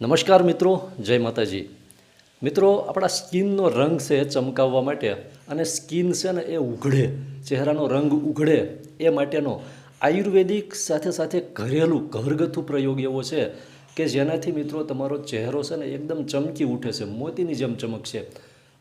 નમસ્કાર મિત્રો, જય માતાજી. મિત્રો, આપણા સ્કિનનો રંગ છે ચમકાવવા માટે અને સ્કિન છે ને એ ઉઘડે, ચહેરાનો રંગ ઉઘડે એ માટેનો આયુર્વેદિક સાથે સાથે ઘરેલું ઘરગથ્થુ પ્રયોગ એવો છે કે જેનાથી મિત્રો તમારો ચહેરો છે ને એકદમ ચમકી ઉઠે છે, મોતીની જેમ ચમકશે.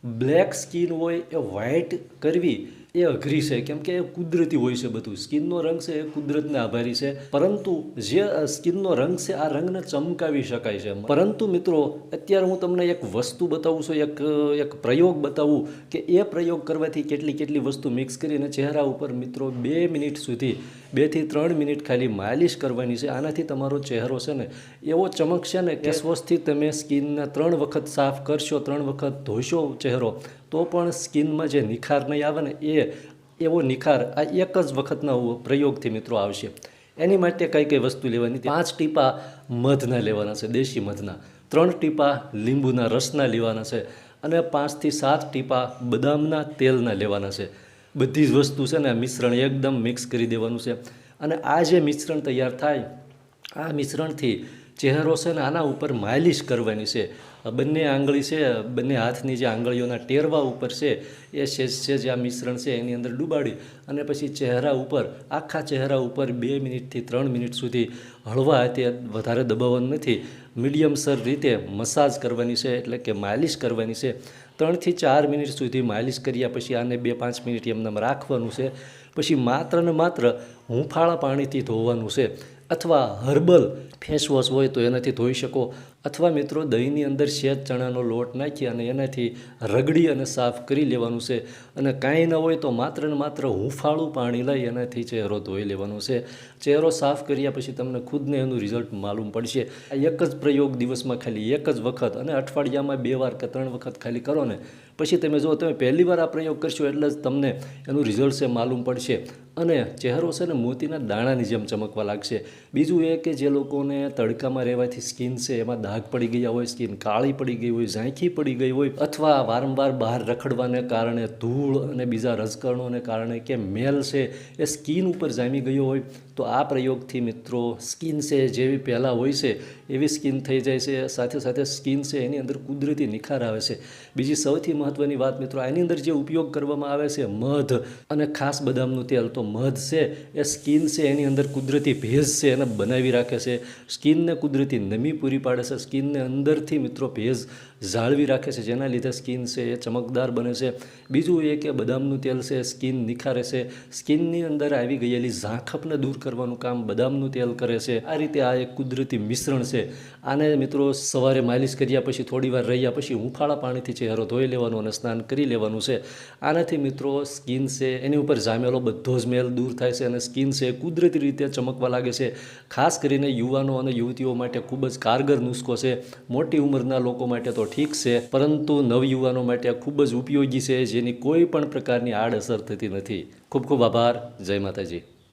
બ્લેક સ્કિન હોય એ વ્હાઇટ કરવી એ અઘરી છે કેમ કે એ કુદરતી હોય છે બધું. સ્કિનનો રંગ છે એ કુદરતને આભારી છે. પરંતુ જે સ્કિનનો રંગ છે આ રંગને ચમકાવી શકાય છે. પરંતુ મિત્રો અત્યારે હું તમને એક વસ્તુ બતાવું છું એક એક પ્રયોગ બતાવું કે એ પ્રયોગ કરવાથી કેટલી કેટલી વસ્તુ મિક્સ કરીને ચહેરા ઉપર મિત્રો બે મિનિટ સુધી બેથી ત્રણ મિનિટ ખાલી માલિશ કરવાની છે. આનાથી તમારો ચહેરો છે ને એવો ચમકશે ને કે સ્વસ્થથી તમે સ્કિનને ત્રણ વખત સાફ કરશો ત્રણ વખત ધોશો ચહેરો તો પણ સ્કિનમાં જે નિખાર નહીં આવે ને એ એવો નિખાર આ એક જ વખતના પ્રયોગથી મિત્રો આવશે. એની માટે કઈ કઈ વસ્તુ લેવાની? પાંચ ટીપા મધના લેવાના છે, દેશી મધના. ત્રણ ટીપા લીંબુના રસના લેવાના છે અને પાંચથી સાત ટીપા બદામના તેલના લેવાના છે. બધી જ વસ્તુ છે ને મિશ્રણ એકદમ મિક્સ કરી દેવાનું છે. અને આ જે મિશ્રણ તૈયાર થાય, આ મિશ્રણથી ચહેરો છે ને આના ઉપર માલિશ કરવાની છે. બંને આંગળી છે, બંને હાથની જે આંગળીઓના ટેરવા ઉપર છે, એ છે છે જે આ મિશ્રણ છે એની અંદર ડૂબાડી અને પછી ચહેરા ઉપર, આખા ચહેરા ઉપર બે મિનિટથી ત્રણ મિનિટ સુધી હળવા તે વધારે દબાવવાનું નથી. મીડિયમ સર રીતે મસાજ કરવાની છે, એટલે કે માલિશ કરવાની છે. ત્રણથી ચાર મિનિટ સુધી માલિશ કર્યા પછી આને બે પાંચ મિનિટ એમને રાખવાનું છે. પછી માત્ર ને માત્ર હૂંફાળા પાણીથી ધોવાનું છે. અથવા હર્બલ ફેસવોશ હોય તો એનાથી ધોઈ શકો. અથવા મિત્રો, દહીંની અંદર શેદ ચણાનો લોટ નાખી અને એનાથી રગડી અને સાફ કરી લેવાનું છે. અને કાંઈ ન હોય તો માત્ર ને માત્ર હૂંફાળું પાણી લઈ એનાથી ચહેરો ધોઈ લેવાનો છે. ચહેરો સાફ કર્યા પછી તમને ખુદને એનું રિઝલ્ટ માલુમ પડશે. આ એક જ પ્રયોગ દિવસમાં ખાલી એક જ વખત અને અઠવાડિયામાં બે વાર કે ત્રણ વખત ખાલી કરો ને. પછી તમે જો તમે પહેલી વાર આ પ્રયોગ કરશો એટલે જ તમને એનું રિઝલ્ટ છે માલુમ પડશે. અને ચહેરો છે ને મોતીના દાણાની જેમ ચમકવા લાગશે. બીજું એ કે જે લોકોને તડકામાં રહેવાથી સ્કિન છે, એમાં દાગ પડી ગયા હોય, સ્કિન કાળી પડી ગઈ હોય, ઝાંખી પડી ગઈ હોય, અથવા વારંવાર બહાર રખડવાને કારણે ધૂળ અને બીજા રજકરણોને કારણે કે મેલ છે, એ સ્કિન ઉપર જામી ગયો હોય, તો આ પ્રયોગથી મિત્રો સ્કિન છે, જેવી પહેલાં હોય છે, એવી સ્કિન થઈ જાય છે, સાથે સાથે સ્કિન છે, એની અંદર કુદરતી નિખાર આવે છે. બીજી સૌથી મહત્ત્વની વાત મિત્રો, આની અંદર જે ઉપયોગ કરવામાં આવે છે, મધ અને ખાસ બદામનું તેલ. તો મધ છે, એ સ્કિન છે, એની અંદર કુદરતી ભેજ છે, એને બનાવી રાખે છે. સ્કિનને કુદરતી નમી પૂરી પાડે છે. સ્કિનને અંદરથી મિત્રો ભેજ જાળવી રાખે છે, જેના લીધે સ્કિન છે એ ચમકદાર બને છે. બીજું એ કે બદામનું તેલ છે સ્કિન નિખારે છે. સ્કિનની અંદર આવી ગયેલી ઝાંખપને દૂર કરવાનું કામ બદામનું તેલ કરે છે. આ રીતે આ એક કુદરતી મિશ્રણ છે. આને મિત્રો સવારે માલિશ કર્યા પછી થોડી વાર રહ્યા પછી હુંફાળા પાણીથી ચહેરો ધોઈ લેવાનો અને સ્નાન કરી લેવાનું છે. આનાથી મિત્રો સ્કિન છે, એની ઉપર જામેલો બધો જ મેલ દૂર થાય છે અને સ્કિન છે કુદરતી રીતે ચમકવા લાગે છે. ખાસ કરીને યુવાનો અને યુવતીઓ માટે ખૂબ જ કારગર નુસ્ખો છે. મોટી ઉંમરના લોકો માટે તો ઠીક છે, પરંતુ નવયુવાનો માટે ખૂબ જ ઉપયોગી છે, જેની કોઈ પણ પ્રકારની આડઅસર થતી નથી. ખૂબ ખૂબ આભાર. જય માતાજી.